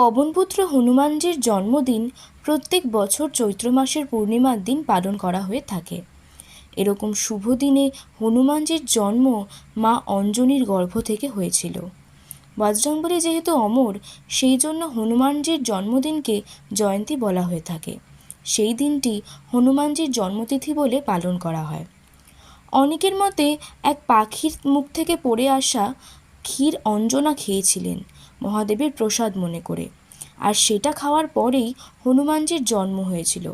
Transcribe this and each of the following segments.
পবনপুত্র হনুমানজির জন্মদিন প্রত্যেক বছর চৈত্র মাসের পূর্ণিমার দিন পালন করা হয়ে থাকে। এরকম শুভ দিনে হনুমানজির জন্ম মা অঞ্জনীর গর্ভ থেকে হয়েছিল। বজরংবলী যেহেতু অমর, সেই জন্য হনুমানজির জন্মদিনকে জয়ন্তী বলা হয়ে থাকে। সেই দিনটি হনুমানজির জন্মতিথি বলে পালন করা হয়। অনেকের মতে এক পাখির মুখ থেকে পড়ে আসা ক্ষীর অঞ্জনা খেয়েছিলেন। মহাদেবের প্রসাদ মনে করে। আর সেটা খাওয়ার পরেই হনুমানজির জন্ম হয়েছিল।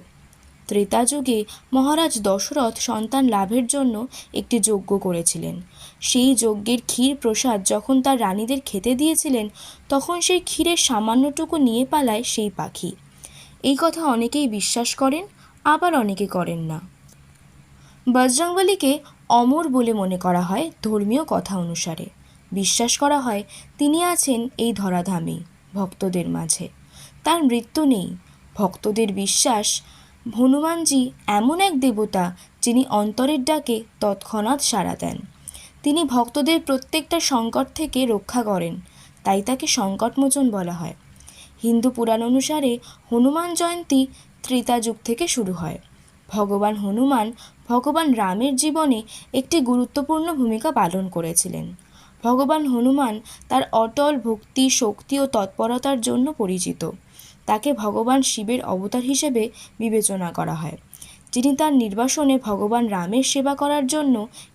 ত্রেতা যুগে মহারাজ দশরথ সন্তান লাভের জন্য একটি যজ্ঞ করেছিলেন। সেই যজ্ঞের ক্ষীর প্রসাদ যখন তার রানীদের খেতে দিয়েছিলেন, তখন সেই ক্ষীরের সামান্যটুকু নিয়ে পালায় সেই পাখি। এই কথা অনেকেই বিশ্বাস করেন, আবার অনেকে করেন না। বজরংবলীকে অমর বলে মনে করা হয় ধর্মীয় কথা অনুসারে। বিশ্বাস করা হয় তিনি আছেন এই ধরাধামে ভক্তদের মাঝে। তার মৃত্যু নেই। ভক্তদের বিশ্বাস, হনুমানজি এমন এক দেবতা যিনি অন্তরের ডাকে তৎক্ষণাৎ সাড়া দেন। তিনি ভক্তদের প্রত্যেকটা সংকট থেকে রক্ষা করেন, তাই তাকে সংকটমোচন বলা হয়। হিন্দু পুরাণ অনুসারে হনুমান জয়ন্তী ত্রেতা যুগ থেকে শুরু হয়। ভগবান হনুমান ভগবান রামের জীবনে একটি গুরুত্বপূর্ণ ভূমিকা পালন করেছিলেন। ভগবান হনুমান তার অটল ভক্তি, শক্তি ও তৎপরতার জন্য পরিচিত। তাকে ভগবান শিবের অবতার হিসেবে বিবেচনা করা হয়। যিনি তার নির্বাসনে ভগবান রামের সেবা করার জন্য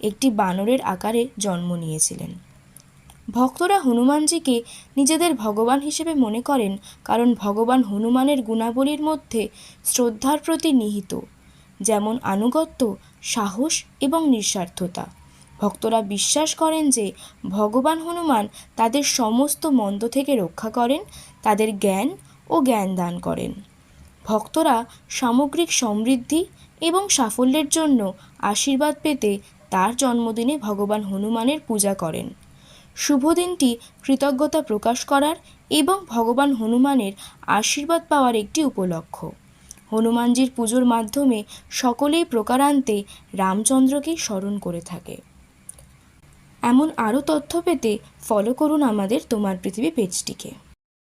একটি বানরের আকারে জন্ম নিয়েছিলেন। ভক্তরা হনুমানজিকে নিজেদের ভগবান হিসেবে মনে করেন কারণ ভগবান হনুমানের গুণাবলীর মধ্যে শ্রদ্ধার প্রতি নিহিত, যেমন আনুগত্য, সাহস এবং নিঃস্বার্থতা। ভক্তরা বিশ্বাস করেন যে ভগবান হনুমান তাদের সমস্ত মন্দ থেকে রক্ষা করেন, তাদের জ্ঞান ও জ্ঞান দান করেন। ভক্তরা সামগ্রিক সমৃদ্ধি এবং সাফল্যের জন্য আশীর্বাদ পেতে তার জন্মদিনে ভগবান হনুমানের পূজা করেন। শুভ দিনটি কৃতজ্ঞতা প্রকাশ করার এবং ভগবান হনুমানের আশীর্বাদ পাওয়ার একটি উপলক্ষ হনুমানজির পুজোর মাধ্যমে সকলেই প্রকারান্তে রামচন্দ্রকেই স্মরণ করে থাকে। এমন আরও তথ্য পেতে ফলো করুন আমাদের তোমার পৃথিবী পেজটিকে